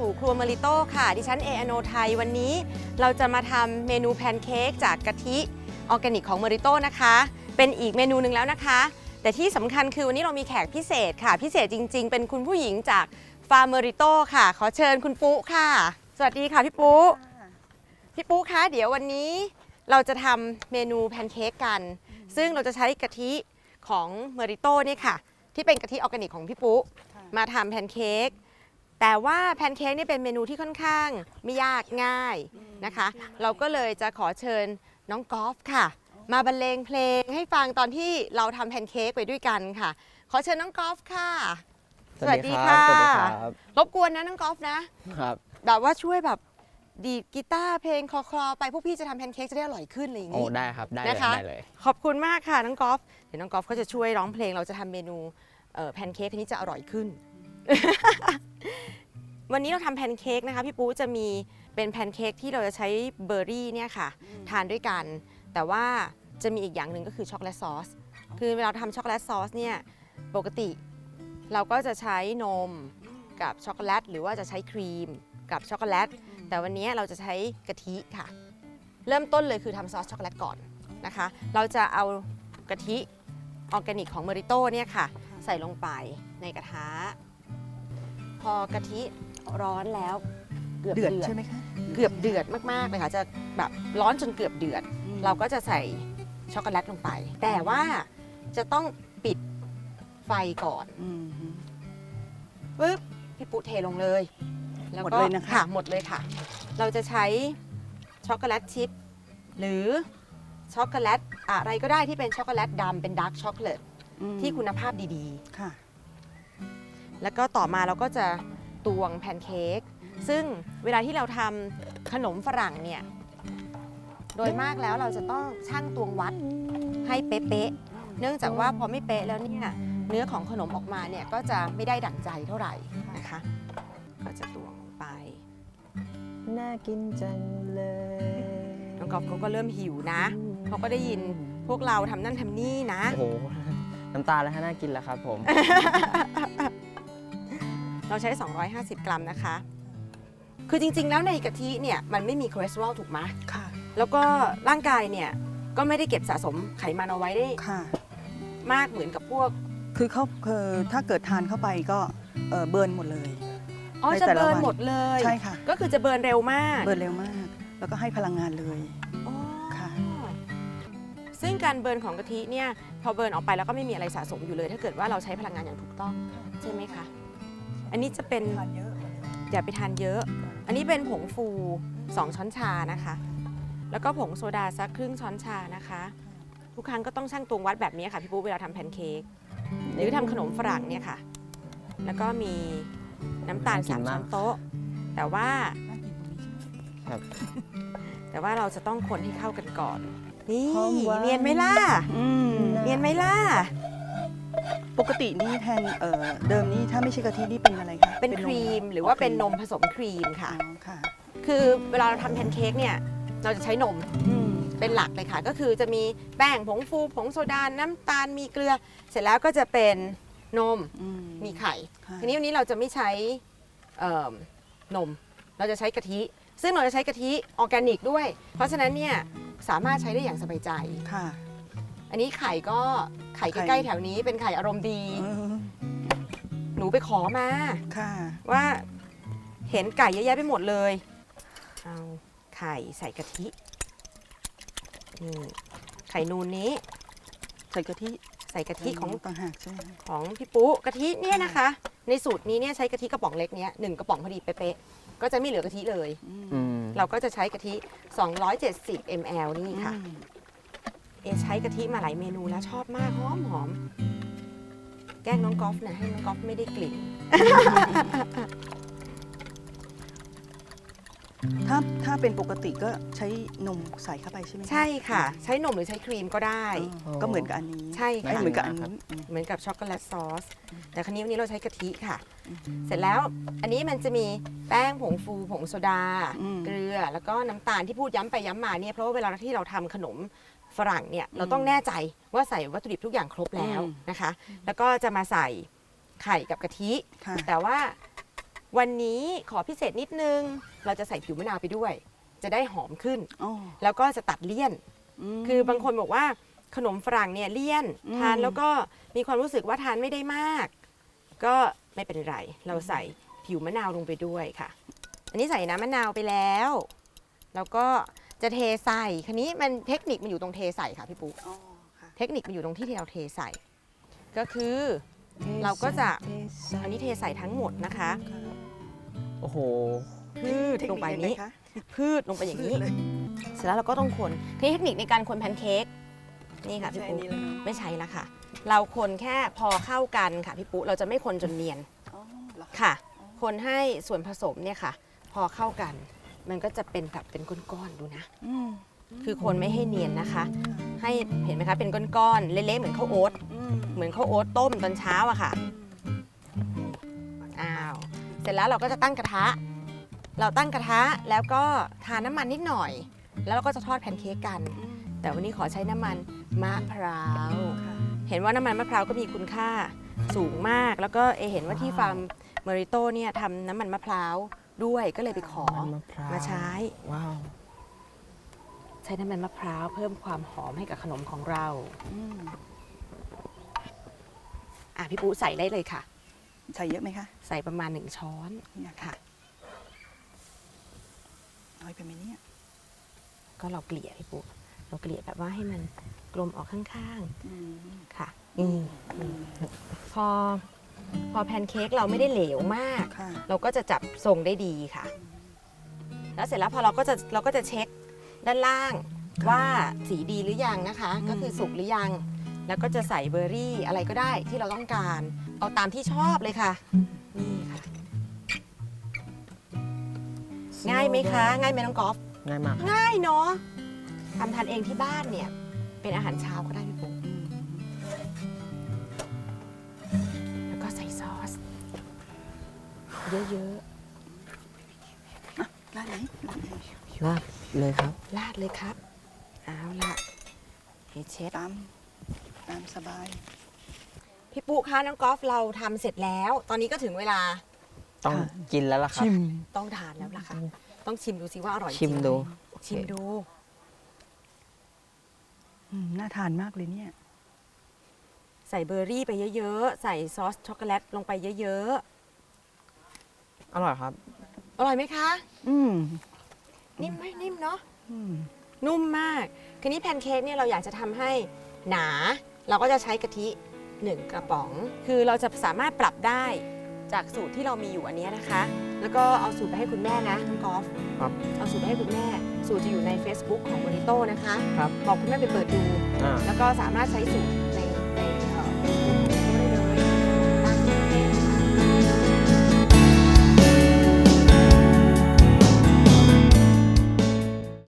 สู่ครัวมาริโต้ค่ะ ดิฉันเออโนไทย วันนี้เราจะมาทำเมนูแพนเค้กจากกะทิออร์แกนิกของมาริโต้นะคะ เป็นอีกเมนูหนึ่งแล้วนะคะ แต่ที่สำคัญคือวันนี้เรามีแขกพิเศษค่ะ พิเศษจริง ๆ เป็นคุณผู้หญิงจากฟาร์มเมริโต้ค่ะ ขอเชิญคุณปุ๊ค่ะ สวัสดีค่ะพี่ปุ๊พี่ปุ๊คะเดี๋ยววันนี้เราจะทำเมนูแพนเค้กกัน ซึ่งเราจะใช้กะทิของเมริโต้เนี่ยค่ะ ที่เป็นกะทิออร์แกนิกของพี่ปุ๊มาทำแพนเค้ก แต่ว่าแพนเค้กนี่เป็นเมนูที่ค่อนข้างไม่ยากง่ายนะคะ เราก็เลยจะขอเชิญน้องกอล์ฟค่ะ มาบรรเลงเพลงให้ฟังตอนที่เราทำแพนเค้กไปด้วยกันค่ะ ขอเชิญน้องกอล์ฟค่ะ สวัสดีค่ะ สวัสดีครับรบกวนนะน้องกอล์ฟนะครับ แบบว่าช่วยแบบดีดกีตาร์เพลงคลอๆไปพวกพี่จะทำแพนเค้กจะได้อร่อยขึ้นอะไรอย่างโอ้นี้ ได้ครับได้เลยนะคะ ได้เลย ขอบคุณมากค่ะน้องกอล์ฟเดี๋ยวน้องกอล์ฟก็จะช่วยร้องเพลงเราจะทำเมนูเอ่อแพนเค้กทีนี้จะอร่อยขึ้น วันนี้เราทำแพนเค้กนะคะพี่ปูจะมีเป็นแพนเค้กที่เราจะใช้เบอร์รี่เนี่ยค่ะ ทานด้วยกัน แต่ว่าจะมีอีกอย่างหนึ่งก็คือช็อกโกแลตซอสคือเวลาทำช็อกโกแลตซอสเนี่ยปกติ เราก็จะใช้นมกับช็อกโกแลตหรือว่าจะใช้ครีมกับช็อกโกแลตแต่วันนี้เราจะใช้กะทิค่ะ เริ่มต้นเลยคือทำซอสช็อกโกแลตก่อนนะคะ เราจะเอากะทิออร์แกนิกของเมริโต้เนี่ยค่ะ ใส่ลงไปในกระทะ พอกะทิร้อนแล้วเกือบเดืเดืออดด ใช่ไหมคะเกือบเดือดมากๆเลยค่ะจะแบบร้อนจนเกือบเดือด เราก็จะใส่ช็อกโกแลตลงไป แต่ว่าจะต้องปิดไฟก่อนอืม ปึ๊บพี่ปุ๊เทลงเลยหมดเลยนะคะ หมดเลยค่ะ เราจะใช้ช็อกโกแลตชิพหรือช็อกโกแลตอะไรก็ได้ที่เป็นช็อกโกแลตดำเป็นดาร์กช็อกโกแลตอืมที่คุณภาพดีค่ะๆ แล้วก็ต่อมาเราก็จะตวงแพนเค้กซึ่งเวลาที่เราทำขนมฝรั่งเนี่ยโดยมากแล้วเราจะต้องชั่งตวงวัดให้เป๊ะๆเนื่องจากว่าพอไม่เป๊ะแล้วเนี่ยเนื้อของขนมออกมาเนี่ยก็จะไม่ได้ดั่งใจเท่าไหร่นะคะ ก็จะตวงลงไปน่ากินจังเลยน้องกอล์ฟเขาก็เริ่มหิวนะเขาก็ได้ยินพวกเราทำนั่นทำนี่นะ โอ้โห น้ำตาแล้วฮะน่ากินแล้วครับผม เราใช้ 250 กรัมนะคะ คือจริง ๆ แล้วในกะทิเนี่ยมันไม่มีคอเลสเตอรอลถูกไหมค่ะ แล้วก็ร่างกายเนี่ยก็ไม่ได้เก็บสะสมไขมันเอาไว้ได้ค่ะ มากเหมือนกับพวก คือเขาคือถ้าเกิดทานเข้าไปก็เอ่อเบิร์นหมดเลย อ๋อในจะแต่ละเบิร์นวัน หมดเลย ใช่ค่ะ ก็คือจะเบิร์นเร็วมากเบิร์นเร็วมาก แล้วก็ให้พลังงานเลย อ๋อค่ะ ซึ่งการเบิร์นของกะทิเนี่ยพอเบิร์นออกไปแล้วก็ไม่มีอะไรสะสมอยู่เลย ถ้าเกิดว่าเราใช้พลังงานอย่างถูกต้องใช่ไหมคะ อันนี้จะเป็นทานเยอะอย่าไปทานเยอะ อันนี้เป็นผงฟู 2 ช้อนชานะคะ แล้วก็ผงโซดาสักครึ่งช้อนชานะคะ ทุกครั้งก็ต้องชั่งตวงวัดแบบนี้ค่ะพี่ปุ๊เวลาทำแพนเค้กหรือทำขนมฝรั่งเนี่ยค่ะ แล้วก็มีน้ำตาลน่ากิสานมมากช้อนโต๊ะ แต่ว่าน่ากินตรงนี้ใช่ไหมครับแต่ว่าเราจะต้องคนให้เข้ากันก่อน นี่หอมหวานเนียนไหมล่ะอืมเนียนไหมล่ะ ปกตินี่แทนเอ่อเดิมนี่ถ้าไม่ใช่กะทินี่เป็นอะไรคะเป็นครีมหรือว่าเป็นนมผสมครีมอ๋ค่ะอค่ะ คือเวลาเราทำแพนเค้กเนี่ยเราจะใช้นมอืม เป็นหลักเลยค่ะ ก็คือจะมีแป้งผงฟูผงโซดาน้ำตาลมีเกลือ เสร็จแล้วก็จะเป็นนมอืมมีไข่ ค่ะทีนี้วันนี้เราจะไม่ใช้เอิ่มนม เราจะใช้กะทิ ซึ่งเราจะใช้กะทิออร์แกนิกด้วย เพราะฉะนั้นเนี่ยสามารถใช้ได้อย่างสบายใจ ค่ะ อันนี้ไข่ก็ไข่ไข่ ใกล้ๆแถวนี้เป็นไข่อารมณ์ดีเออ หนูไปขอมา ค่ะ ว่าเห็นไก่เยอะแยะไปหมดเลย เอาไข่ใส่กะทิ นี่ไข่นูนนี้ ใส่กะทิใส่กะทิของต่างหากใช่ไหมคะของพี่ปุ๊กะทิเนี่ยนะคะ ในสูตรนี้เนี่ยใช้กะทิกระป๋องเล็กเนี้ยหนึ่งกระป๋องพอดีเป๊ะๆก็จะไม่เหลือกะทิเลย อืมอืมเราก็จะใช้กะทิ 270 ml นี่ค่ะ อืมเอใช้กะทิมาหลายเมนูแล้วชอบมากหอมหอม แกล้งน้องกอล์ฟนะให้น้องกอล์ฟไม่ได้กลิ่น ถ้าถ้าเป็นปกติก็ใช้นมใส่เข้าไปใช่ไหมคะใช่ค่ะ ใช้นมหรือใช้ครีมก็ได้ อ๋อก็เหมือนกับอันนี้ใช่ไม่ค่ะเหมือนกับอันนี้อืม เหมือนกับช็อกโกแลตซอส แต่ครั้นี้วันนี้เราใช้กะทิค่ะเสร็จแล้วอันนี้มันจะมีแป้งผงฟูผงโซดา อืม เกลือแล้วก็น้ำตาลที่พูดย้ำไปย้ำมาเนี่ยเพราะว่าเวลาที่เราทำขนม ฝรั่งเนี่ยเราต้องแน่ใจว่าใส่วัตถุดิบทุกอย่างครบแล้วนะคะ แล้วก็จะมาใส่ไข่กับกะทิ ค่ะ แต่ว่าวันนี้ขอพิเศษนิดนึง เราจะใส่ผิวมะนาวไปด้วย จะได้หอมขึ้นอ๋อแล้วก็จะตัดเลี่ยน ม คือบางคนบอกว่าขนมฝรั่งเนี่ยเลี่ยน อืม ทานแล้วก็มีความรู้สึกว่าทานไม่ได้มาก ก็ไม่เป็นไร เราใส่ผิวมะนาวลงไปด้วยค่ะ อันนี้ใส่น้ำมะนาวไปแล้ว แล้วก็ จะเทใส่คันนี้มันเทคนิคมันอยู่ตรงเทใส่ค่ะพี่ปุ๊อ๋อค่ะเทคนิคมันอยู่ตรงที่เราเทใส่ ก็คือเราก็จะอันนี้เทใส่ทั้งหมดนะคะ โอ้โหพืชลงไปนี้เทคคยังไงคะพืชลงไปอย่างนี้พืชเลยเสร็จแล้วเราก็ต้องคนเทคนิคในการคนแพนเค้กนี่ค่ะพี่ใช่อันปุ๊นี้แล้วเนอะไม่ใช้ละค่ะ เราคนแค่พอเข้ากันค่ะพี่ปุ๊เราจะไม่คนจนเนียนอ๋อเหรอคะค่ะ คนให้ส่วนผสมเนี่ยค่ะ พอเข้ากัน มันก็จะเป็นแบบเป็นก้อนๆดูนะ อืมคือคนไม่ให้เนียนนะคะ ให้เห็นไหมคะ เป็นก้อนๆเละๆเหมือนข้าวโอ๊ตอืมเหมือนข้าวโอ๊ตต้มตอนเช้าอะค่ะอ้าวเสร็จแล้วเราก็จะตั้งกระทะ เราตั้งกระทะแล้วก็ทาน้ำมันนิดหน่อย แล้วเราก็จะทอดแพนเค้กกัน อืมแต่วันนี้ขอใช้น้ำมันมะพร้าว ค่ะเห็นว่าน้ำมันมะพร้าวก็มีคุณค่าสูงมาก แล้วก็เอเห็นว่าที่ฟาร์มเมริโตเนี่ยทำน้ำมันมะพร้าว ด้วยก็เลยไปขอมันมะพร้าว มาใช้ ว้าว ใช้น้ำมันมะพร้าวเพิ่มความหอมให้กับขนมของเราอืมอะพี่ปูใส่ได้เลยค่ะ ใส่เยอะไหมคะใส่ประมาณหนึ่งช้อนเนี่ยค่ะค่ะ น้อยไปไหมเนี่ย ก็เราเกลี่ยพี่ปูเราเกลี่ยแบบว่าให้มันกลมออกข้างอืมๆค่ะ อืม พอ พอแพนเค้กเราไม่ได้เหลวมาก ค่ะ เราก็จะจับทรงได้ดีค่ะ แล้วเสร็จแล้วพอเราก็จะเราก็จะเช็คด้านล่างว่าสีดีหรือยังนะคะ อืม ก็คือสุกหรือยัง แล้วก็จะใส่เบอร์รี่อะไรก็ได้ที่เราต้องการ เอาตามที่ชอบเลยค่ะ นี่ค่ะ ง่ายไหมคะ ง่ายไหมน้องกอล์ฟง่ายมากครับง่ายเนาะทำทานเองที่บ้านเนี่ย เป็นอาหารเช้าก็ได้พี่ปุ๊ เยอะร้านไหนร้านไหนลาดเลยครับๆราดเลยครับ เอาล่ะเฮเช็ดตามตามสบาย พี่ปุ๊คะน้องกอล์ฟเราทำเสร็จแล้ว ตอนนี้ก็ถึงเวลาต้องค่ะกินแล้วล่ะครับ ต้องทานแล้วล่ะค่ะ ต้องชิมดูสิว่าอร่อยชิมจริงไหดูชิมดู อืมน่าทานมากเลยเนี่ย ใส่เบอร์รี่ไปเยอะ ๆ ใส่ซอสช็อกโกแลตลงไปเยอะ อร่อยครับๆอร่อยไหมคะ อืมนิ่มไหมนิ่มเนาะอืมนุ่มมากคืนนี้แพนเค้กเนี่ยเราอยากจะทำให้หนา เราก็จะใช้กะทิหนึ่งกระป๋อง คือเราจะสามารถปรับได้จากสูตรที่เรามีอยู่อันเนี้ยนะคะ แล้วก็เอาสูตรไปให้คุณแม่นะน้องกอล์ฟครับ เอาสูตรไปให้คุณแม่ สูตรจะอยู่ใน Facebook ของโมนิโต้นะคะ ครับ บอกคุณแม่ไปเปิดดู อ่า แล้วก็สามารถใช้สูตร